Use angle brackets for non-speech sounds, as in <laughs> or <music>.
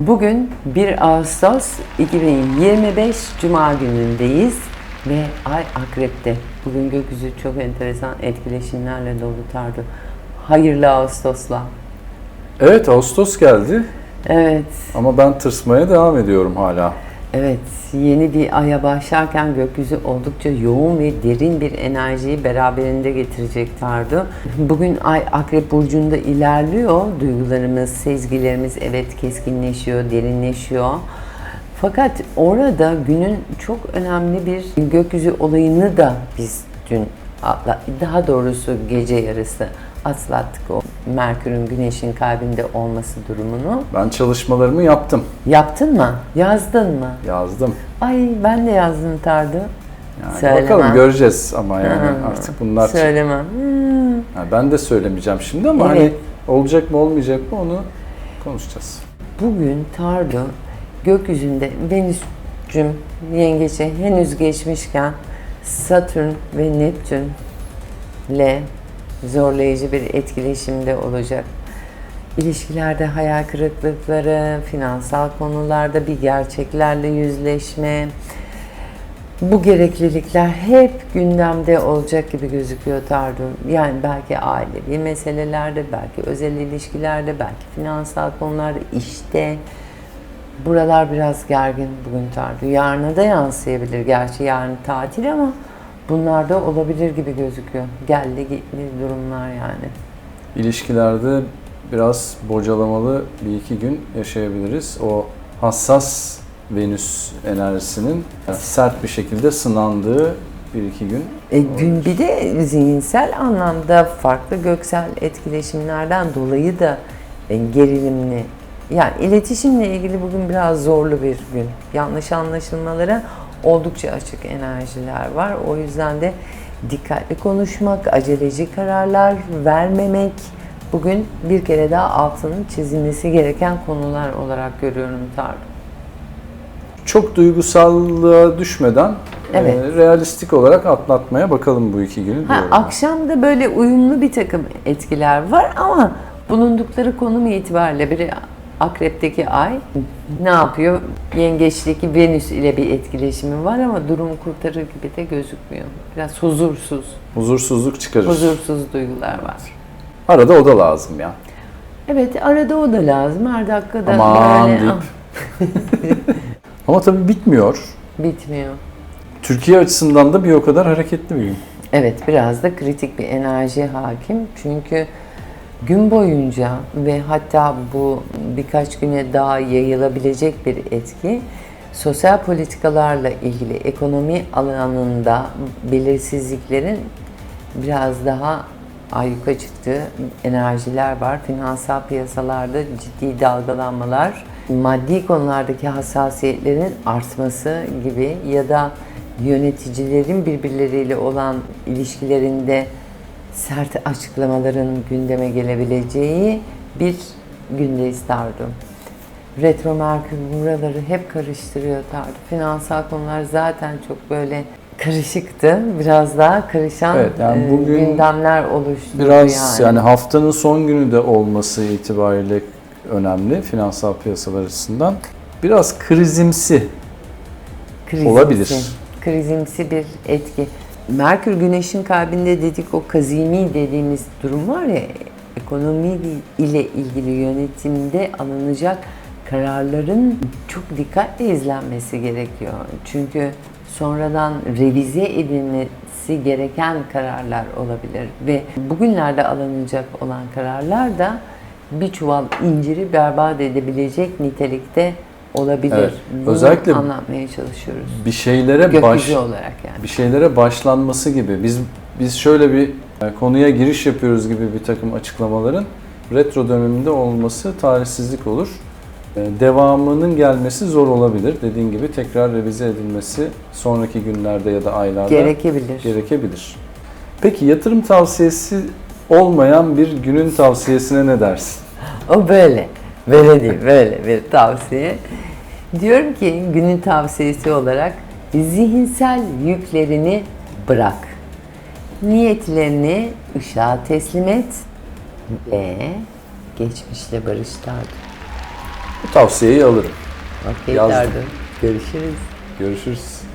Bugün 1 Ağustos 2025 Cuma günündeyiz ve Ay Akrep'te. Bugün gökyüzü çok enteresan etkileşimlerle dolu tardı. Hayırlı Ağustos'la. Evet Ağustos geldi Evet, ama ben tırsmaya devam ediyorum hala. Evet yeni bir aya başlarken gökyüzü oldukça yoğun ve derin bir enerjiyi beraberinde getirecek tardı. Bugün Ay Akrep Burcu'nda ilerliyor. Duygularımız, sezgilerimiz evet keskinleşiyor, derinleşiyor. Fakat orada günün çok önemli bir gökyüzü olayını da biz dün daha doğrusu gece yarısı atlattık o Merkür'ün Güneş'in kalbinde olması durumunu. Ben çalışmalarımı yaptım, Yaptın mı? Yazdın mı? yazdım. Ay ben de yazdım Tardu. Yani Söylemem. bakalım göreceğiz ama yani Hı. artık bunlar... Söylemem. Hmm. Yani ben de söylemeyeceğim şimdi ama Evet. hani olacak mı olmayacak mı onu konuşacağız. Bugün Tardu gökyüzünde Venüs'cüm yengeçe henüz geçmişken Satürn ve Neptün ile zorlayıcı bir etkileşimde olacak. İlişkilerde hayal kırıklıkları, finansal konularda bir gerçeklerle yüzleşme, bu gereklilikler hep gündemde olacak gibi gözüküyor Tardun. Yani belki ailevi meselelerde, belki özel ilişkilerde, belki finansal konularda, işte buralar biraz gergin bugün Tardun. Yarına da yansıyabilir. Gerçi yarın tatil ama bunlar da olabilir gibi gözüküyor. Geldi gitli durumlar yani. İlişkilerde biraz bocalamalı bir iki gün yaşayabiliriz. O hassas Venüs enerjisinin sert bir şekilde sınandığı bir iki gün. E, gün bir de zihinsel anlamda farklı göksel etkileşimlerden dolayı da e, gerilimli. Yani iletişimle ilgili bugün biraz zorlu bir gün. Yanlış anlaşılmalara oldukça açık enerjiler var. O yüzden de dikkatli konuşmak, aceleci kararlar vermemek bugün bir kere daha altının çizilmesi gereken konular olarak görüyorum Tarık. Çok duygusallığa düşmeden Evet. e, realistik olarak atlatmaya bakalım bu iki günü Ha, ben. akşamda böyle uyumlu bir takım etkiler var ama bulundukları konum itibariyle biri Akrep'teki ay ne yapıyor? Yengeçteki Venüs ile bir etkileşimi var ama durumu kurtarır gibi de gözükmüyor. Biraz huzursuz, Huzursuzluk çıkarır. huzursuz duygular var. Arada o da lazım ya. Evet arada o da lazım. Her dakikada Aman böyle ah, <laughs> Ama tabii bitmiyor. bitmiyor. Türkiye açısından da bir o kadar hareketli bir gün. Evet biraz da kritik bir enerji hakim. Çünkü gün boyunca ve hatta bu birkaç güne daha yayılabilecek bir etki sosyal politikalarla ilgili ekonomi alanında belirsizliklerin biraz daha ayyuka çıktığı enerjiler var. Finansal piyasalarda ciddi dalgalanmalar, maddi konulardaki hassasiyetlerin artması gibi ya da yöneticilerin birbirleriyle olan ilişkilerinde sert açıklamaların gündeme gelebileceği bir gündeyiz Tardu. Retro Merkür buraları hep karıştırıyor Tardu. Finansal konular zaten çok böyle karışıktı. Biraz daha karışan Evet, yani e, bugün gündemler oluştu Biraz yani. haftanın son günü de olması itibariyle önemli finansal piyasalar açısından. Biraz krizimsi Krizimsi, olabilir. Krizimsi bir etki. Merkür Güneş'in kalbinde dedik o kazimi dediğimiz durum var ya ekonomi ile ilgili yönetimde alınacak kararların çok dikkatle izlenmesi gerekiyor. Çünkü sonradan revize edilmesi gereken kararlar olabilir ve bugünlerde alınacak olan kararlar da bir çuval inciri berbat edebilecek nitelikte olabilir. Evet, Bunu özellikle- anlatmaya çalışıyoruz. bir şeylere Gökyüzü baş olarak yani. bir şeylere başlanması gibi. Biz biz şöyle bir e, konuya giriş yapıyoruz gibi bir takım açıklamaların retro döneminde olması tarihsizlik olur. E, Devamının gelmesi zor olabilir. Dediğin gibi tekrar revize edilmesi sonraki günlerde ya da aylarda Gerekebilir. gerekebilir. Peki yatırım tavsiyesi olmayan bir günün tavsiyesine ne dersin? O böyle. Böyle değil, böyle bir tavsiye. Diyorum ki günün tavsiyesi olarak zihinsel yüklerini bırak. Niyetlerini ışığa teslim et ve geçmişle barış Tarık. Bu tavsiyeyi alırım. Okey Yazdım. Görüşürüz. Görüşürüz.